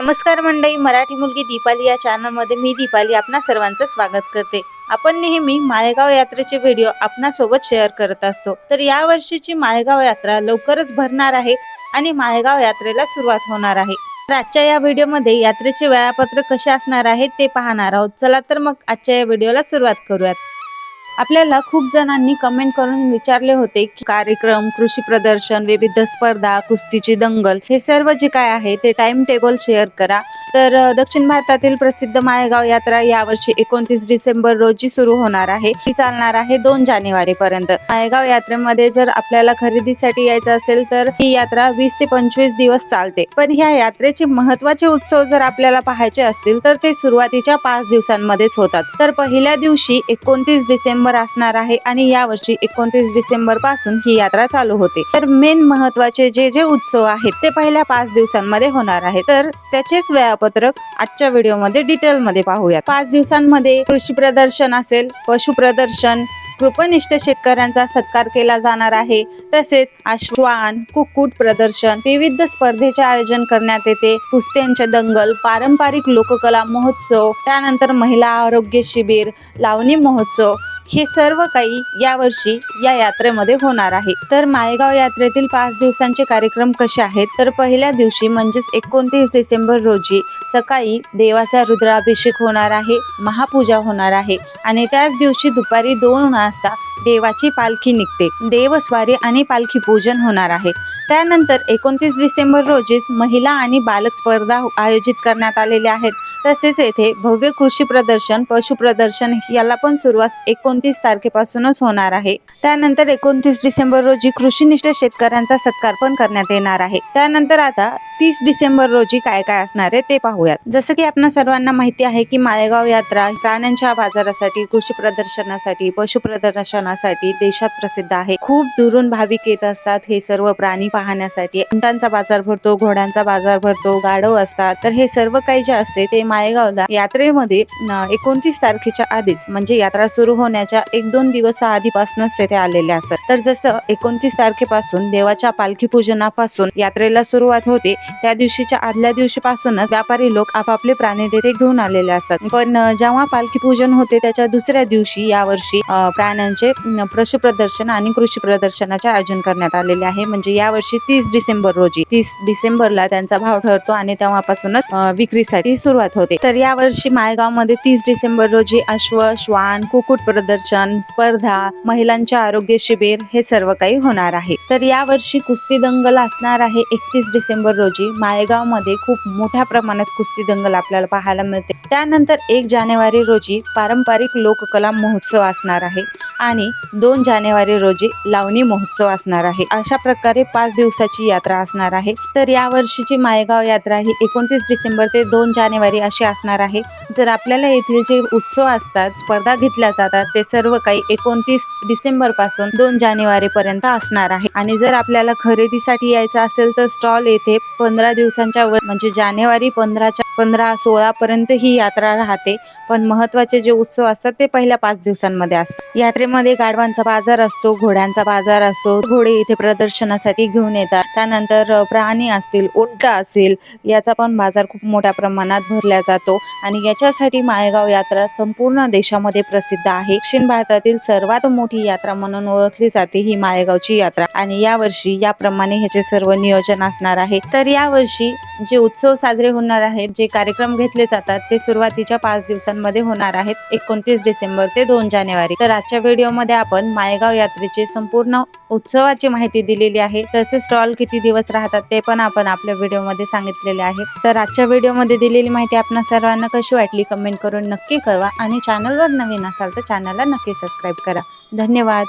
नमस्कार मंडळी मराठी मुलगी दीपाली या चॅनलमध्ये मी दीपाली आपणा सर्वांचं स्वागत करते. आपण नेहमी माळेगाव यात्रेचे व्हिडिओ आपणासोबत शेअर करत असतो. तर या वर्षीची माळेगाव यात्रा लवकरच भरणार आहे आणि माळेगाव यात्रेला सुरुवात होणार आहे. तर आजच्या या व्हिडिओमध्ये यात्रेचे वेळापत्रक कसे असणार आहे ते पाहणार आहोत. चला तर मग आजच्या या व्हिडिओला सुरुवात करूयात. आपल्याला खूप जणांनी कमेंट करून विचारले होते की कार्यक्रम कृषी प्रदर्शन विविध स्पर्धा कुस्तीची दंगल हे सर्व जे काय आहे ते टाइम टेबल शेअर करा. तर दक्षिण भारतातील प्रसिद्ध माळेगाव यात्रा यावर्षी एकोणतीस डिसेंबर रोजी सुरू होणार आहे. ती चालणार आहे दोन जानेवारी पर्यंत माळेगाव यात्रेमध्ये जर आपल्याला खरेदीसाठी यायचं असेल तर ही यात्रा वीस ते पंचवीस दिवस चालते. पण ह्या यात्रेचे महत्त्वाचे उत्सव जर आपल्याला पाहायचे असतील तर ते सुरुवातीच्या पाच दिवसांमध्येच होतात. तर पहिल्या दिवशी एकोणतीस डिसेंबर असणार आहे आणि यावर्षी एकोणतीस डिसेंबरपासून ही यात्रा चालू होते. तर मेन महत्त्वाचे जे जे उत्सव आहेत ते पहिल्या पाच दिवसांमध्ये होणार आहे. तर त्याचेच वेळापत्रक आजच्या व्हिडिओमध्ये डिटेलमध्ये पाहूयात. पाच दिवसांमध्ये कृषी प्रदर्शन असेल पशु प्रदर्शन कृपनिष्ठ शेतकऱ्यांचा सत्कार केला जाणार आहे. तसेच आश्वान कुक्कुट प्रदर्शन विविध स्पर्धेचे आयोजन करण्यात येते. कुस्त्यांचे दंगल पारंपरिक लोककला महोत्सव त्यानंतर महिला आरोग्य शिबिर लावणी महोत्सव हे सर्व काही यावर्षी या यात्रेमध्ये होणार आहे. तर माळेगाव यात्रेतील पाच दिवसांचे कार्यक्रम कसे आहेत? तर पहिल्या दिवशी म्हणजेच एकोणतीस डिसेंबर रोजी सकाळी देवाचा रुद्राभिषेक होणार आहे महापूजा होणार आहे आणि त्याच दिवशी दुपारी दोन वाजता देवाची पालखी निघते. देवस्वारी आणि पालखी पूजन होणार आहे. त्यानंतर एकोणतीस डिसेंबर रोजीच महिला आणि बालक स्पर्धा आयोजित करण्यात आलेल्या आहेत. तसेच येथे भव्य कृषी प्रदर्शन पशु प्रदर्शन याला पण सुरुवात एकोणतीस तारखेपासूनच होणार आहे. त्यानंतर एकोणतीस डिसेंबर रोजी कृषीनिष्ठ शेतकऱ्यांचा सत्कार पण करण्यात येणार आहे. त्यानंतर आता तीस डिसेंबर रोजी काय काय असणार आहे ते पाहूयात. जसं की आपण सर्वांना माहिती आहे की माळेगाव यात्रा प्राण्यांच्या बाजारासाठी कृषी प्रदर्शनासाठी पशु प्रदर्शनासाठी देशात प्रसिद्ध आहे. खूप दुरून भाविक येत असतात. हे सर्व प्राणी पाहण्यासाठी. उंटांचा बाजार भरतो घोड्यांचा बाजार भरतो गाढव असतात. तर हे सर्व काही जे असते ते माळेगावला यात्रेमध्ये एकोणतीस तारखेच्या आधीच म्हणजे यात्रा सुरू होण्याच्या एक दोन दिवस आधीपासूनच तेथे आलेले असतात. तर जसं एकोणतीस तारखेपासून देवाच्या पालखी पूजनापासून यात्रेला सुरुवात होते त्या दिवशीच्या आदल्या दिवशीपासूनच व्यापारी लोक आपापले प्राणी तेथे घेऊन आलेले असतात. पण जेव्हा पालखी पूजन होते त्याच्या दुसऱ्या दिवशी यावर्षी प्राण्यांचे पशु प्रदर्शन आणि कृषी प्रदर्शनाचे आयोजन करण्यात आलेले आहे. म्हणजे यावर्षी तीस डिसेंबर रोजी तीस डिसेंबरला त्यांचा भाव ठरतो आणि तेव्हापासूनच विक्रीसाठी सुरुवात होते. तर यावर्षी माळेगावमध्ये तीस डिसेंबर रोजी अश्व श्वान कुक्कुट प्रदर्शन स्पर्धा महिलांचे आरोग्य शिबिर हे सर्व काही होणार आहे. तर यावर्षी कुस्ती दंगल असणार आहे एकतीस डिसेंबर रोजी. मायगावमध्ये खूप मोठ्या प्रमाणात कुस्ती दंगल आपल्याला पाहायला मिळते. त्यानंतर एक जानेवारी रोजी पारंपरिक लोककला महोत्सव असणार आहे आणि दोन जानेवारी रोजी लावणी महोत्सव असणार आहे. अशा प्रकारे पाच दिवसाची यात्रा असणार आहे. तर या वर्षीची मायगाव यात्रा ही एकोणतीस डिसेंबर ते दोन जानेवारी अशी असणार आहे. जर आपल्याला येथील जे उत्सव असतात स्पर्धा घेतल्या जातात ते सर्व काही एकोणतीस डिसेंबरपासून दोन जानेवारी पर्यंत असणार आहे. आणि जर आपल्याला खरेदीसाठी यायचं असेल तर स्टॉल येथे पंधरा दिवसांच्या वर म्हणजे जानेवारी पंधराच्या पंधरा सोळापर्यंत ही यात्रा राहते. पण महत्त्वाचे जे उत्सव असतात ते पहिल्या पाच दिवसांमध्ये असतात. यात्रेमध्ये गाढवांचा बाजार असतो घोड्यांचा बाजार असतो. घोडे इथे प्रदर्शनासाठी घेऊन येतात. त्यानंतर प्राणी असतील उंट असेल याचा पण बाजार खूप मोठ्या प्रमाणात भरला जातो. आणि याच्यासाठी माळेगाव यात्रा संपूर्ण देशामध्ये प्रसिद्ध आहे. दक्षिण भारतातील सर्वात मोठी यात्रा म्हणून ओळखली जाते ही माळेगावची यात्रा. आणि यावर्षी याप्रमाणे ह्याचे सर्व नियोजन असणार आहे. तर यावर्षी जे उत्सव साजरे होणार आहेत जे कार्यक्रम घेतले जातात. ते सुरुवातीच्या पाच दिवसांमध्ये होणार आहेत. एकोणतीस डिसेंबर ते दोन जानेवारी. तर आजच्या व्हिडिओमध्ये आपण मायगाव यात्रेचे संपूर्ण उत्सवाची माहिती दिलेली आहे. तसेच स्टॉल किती दिवस राहतात ते पण आपण आपल्या व्हिडिओमध्ये सांगितलेले आहे. तर आजच्या व्हिडिओमध्ये दिलेली माहिती आपण सर्वांना कशी वाटली कमेंट करून नक्की कळवा. आणि चॅनलवर नवीन असाल तर चॅनलला नक्की सबस्क्राईब करा. धन्यवाद.